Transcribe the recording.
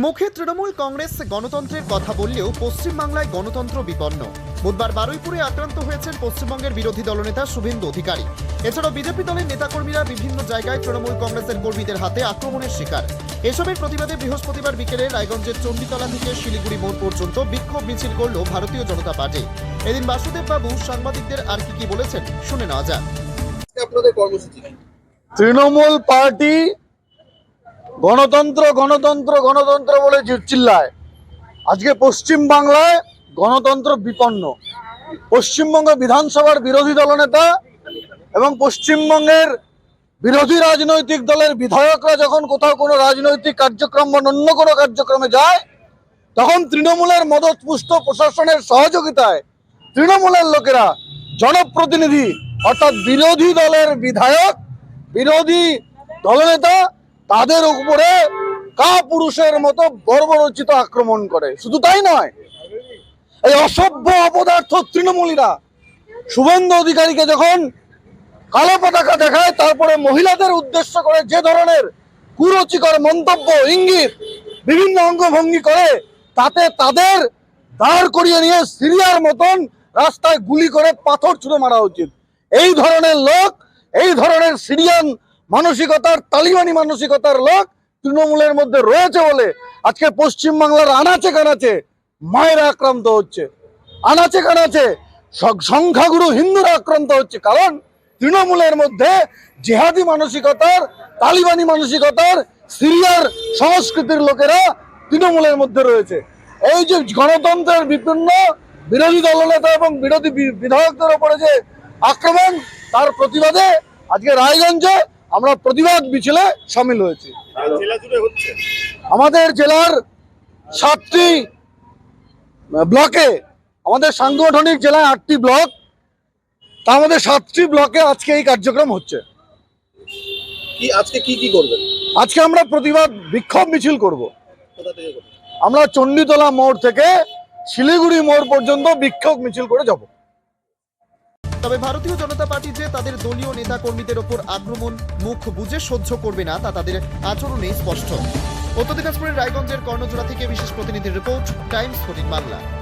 মুখে তৃণমূল কংগ্রেস গণতন্ত্রের কথা বললেও পশ্চিমবাংলায় গণতন্ত্র বিপন্ন। বুধবার বারুইপুরে আক্রান্ত হয়েছেন পশ্চিমবঙ্গের বিরোধী দলনেতা শুভেন্দু অধিকারী। এছাড়াও বিজেপি দলের নেতাকর্মীরা বিভিন্ন জায়গায় তৃণমূল কংগ্রেসের কর্মীদের হাতে আক্রমণের শিকার। এসবের প্রতিবাদে বৃহস্পতিবার বিকেলে রায়গঞ্জের চণ্ডীতলা থেকে শিলিগুড়ি মোড় পর্যন্ত বিক্ষোভ মিছিল করল ভারতীয় জনতা পার্টি। এদিন বাসুদেব বাবু সাংবাদিকদের আর কি কি বলেছেন শুনে নেওয়া যাক। আপনাদের কর্মসূচি তৃণমূল পার্টি গণতন্ত্র গণতন্ত্র গণতন্ত্র বলে চিল্লায় আজকে পশ্চিম বাংলায় গণতন্ত্র বিপন্ন। পশ্চিমবঙ্গ বিধানসভার বিরোধী দলনেতা এবং পশ্চিমবঙ্গের বিরোধী রাজনৈতিক দলের বিধায়করা যখন কোথাও কোনো রাজনৈতিক কার্যক্রম বা অন্য কোনো কার্যক্রমে যায়, তখন তৃণমূলের মদতপুষ্ট প্রশাসনের সহযোগিতায় তৃণমূলের লোকেরা জনপ্রতিনিধি অর্থাৎ বিরোধী দলের বিধায়ক, বিরোধী দলনেতা তাদের উপরে কা পুরুষের মতো বর্বরচিত আক্রমণ করে। শুধু তাই নয়, এই অসভ্য অপদার্থ তৃণমূলীরা শুভেন্দু অধিকারীকে যখন কালো পতাকা দেখায়, তারপরে মহিলাদের উদ্দেশ্য করে যে ধরনের কুরুচিকর মন্তব্য, ইঙ্গিত বিভিন্ন অঙ্গভঙ্গি করে, তাতে তাদের দাঁড় করিয়ে নিয়ে সিরিয়ার মতন রাস্তায় গুলি করে পাথর ছুঁড়ে মারা উচিত। এই ধরনের লোক, এই ধরনের সিরিয়ান মানসিকতার, তালিবানি মানসিকতার লোক তৃণমূলের মধ্যে রয়েছে বলে আজকে পশ্চিমবাংলার আনাচে কানাচে মায়েরা আক্রান্ত হচ্ছে। আনাচে কানাচে সংখ্যাগুরু হিন্দুরা আক্রান্ত হচ্ছে। কারণ তৃণমূলের মধ্যে জেহাদি মানসিকতার, তালিবানি মানসিকতার, সিরিয়ার সংস্কৃতির লোকেরা তৃণমূলের মধ্যে রয়েছে। এই যে গণতন্ত্রের বিভিন্ন বিরোধী দলনেতা এবং বিরোধী বিধায়কদের উপরে যে আক্রমণ, তার প্রতিবাদে আজকে রায়গঞ্জে আমরা প্রতিবাদ মিছিলে সামিল হয়েছি। আমাদের জেলার সাতটি ব্লকে আমাদের সাংগঠনিক জেলায় আটটি ব্লক তা আমাদের সাতটি ব্লকে আজকে এই কার্যক্রম হচ্ছে। কি আজকে কি কি করবেন? আজকে আমরা প্রতিবাদ বিক্ষোভ মিছিল করব। আমরা চণ্ডীতলা মোড় থেকে শিলিগুড়ি মোড় পর্যন্ত বিক্ষোভ মিছিল করে যাব। তবে ভারতীয় জনতা পার্টি যে তাদের দলীয় নেতা কর্মীদের ওপর আক্রমণ, মুখ বুঝে সহ্য করবে না, তা তাদের আচরণে স্পষ্ট। উত্তর দিনাজপুরের রায়গঞ্জের কর্ণজোড়া থেকে বিশেষ প্রতিনিধির রিপোর্ট, টাইমস ফোর্টিন বাংলা।